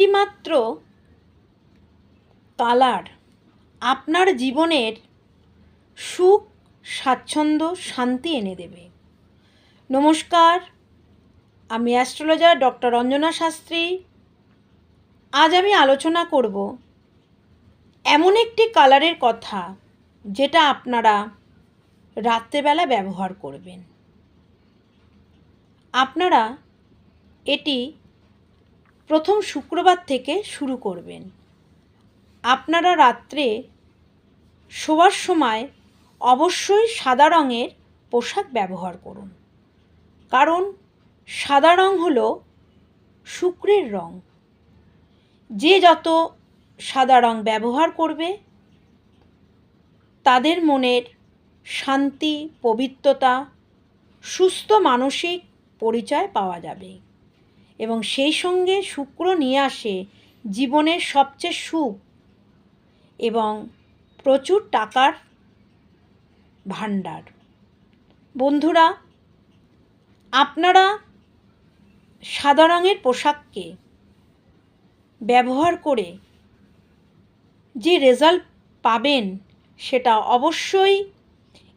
একটিমাত্র কালার আপনার জীবনের সুখ, স্বাচ্ছন্দ্য, শান্তি এনে দেবে। নমস্কার, আমি অ্যাস্ট্রোলজার ডক্টর রঞ্জনা শাস্ত্রী। আজ আমি আলোচনা করব এমন একটি কালারের কথা যেটা আপনারা রাত্রেবেলা ব্যবহার করবেন। আপনারা এটি প্রথম শুক্রবার থেকে শুরু করবেন। আপনারা রাত্রে শোয়ার সময় অবশ্যই সাদা রঙের পোশাক ব্যবহার করুন। কারণ সাদা রং হল শুক্রের রং। যে যত সাদা রং ব্যবহার করবে, তাদের মনের শান্তি, পবিত্রতা, সুস্থ মানসিক পরিচয় পাওয়া যাবে। এবং সেই সঙ্গে শুক্র নিয়ে আসে জীবনের সবচেয়ে সুখ এবং প্রচুর টাকার ভাণ্ডার। বন্ধুরা, আপনারা সাদা রঙের পোশাককে ব্যবহার করে যে রেজাল্ট পাবেন সেটা অবশ্যই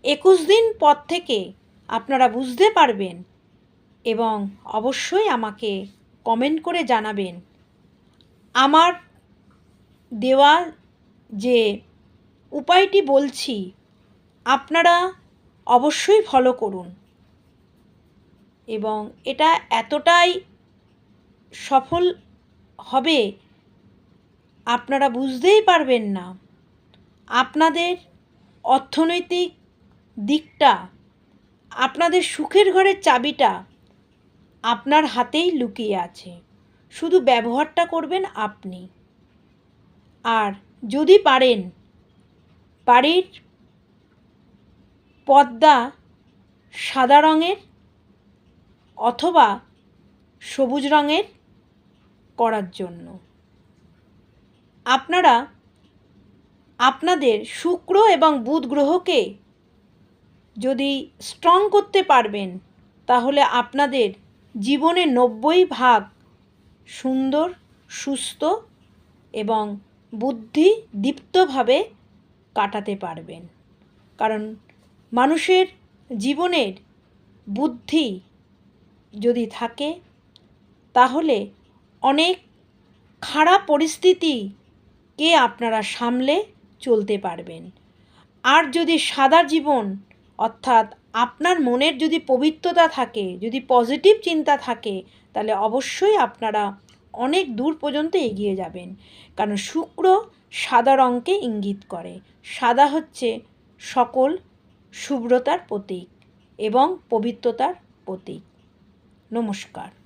একুশ দিন পর থেকে আপনারা বুঝতে পারবেন এবং অবশ্যই আমাকে কমেন্ট করে জানাবেন। আমার দেওয়া যে উপায়টি বলছি, আপনারা অবশ্যই ফলো করুন। এবং এটা এতটাই সফল হবে, আপনারা বুঝতেই পারবেন না। আপনাদের অর্থনৈতিক দিকটা, আপনাদের সুখের ঘরের চাবিটা আপনার হাতেই লুকিয়ে আছে। শুধু ব্যবহারটা করবেন আপনি। আর যদি পারেন, বাড়ির পর্দা সাদা রঙের অথবা সবুজ রঙের করার জন্য। আপনারা আপনাদের শুক্র এবং বুধ গ্রহকে যদি স্ট্রং করতে পারবেন, তাহলে আপনাদের জীবনে নব্বই ভাগ সুন্দর, সুস্থ এবং বুদ্ধি দীপ্তভাবে কাটাতে পারবেন। কারণ মানুষের জীবনের বুদ্ধি যদি থাকে, তাহলে অনেক খারাপ পরিস্থিতিকে আপনারা সামলে চলতে পারবেন। আর যদি সাদা জীবন, অর্থাৎ আপনার মনের যদি পবিত্রতা থাকে, যদি পজিটিভ চিন্তা থাকে, তাহলে অবশ্যই আপনারা অনেক দূর পর্যন্ত এগিয়ে যাবেন। কারণ শুক্র সাদা রঙকে ইঙ্গিত করে। সাদা হচ্ছে সকল শুভ্রতার প্রতীক এবং পবিত্রতার প্রতীক। নমস্কার।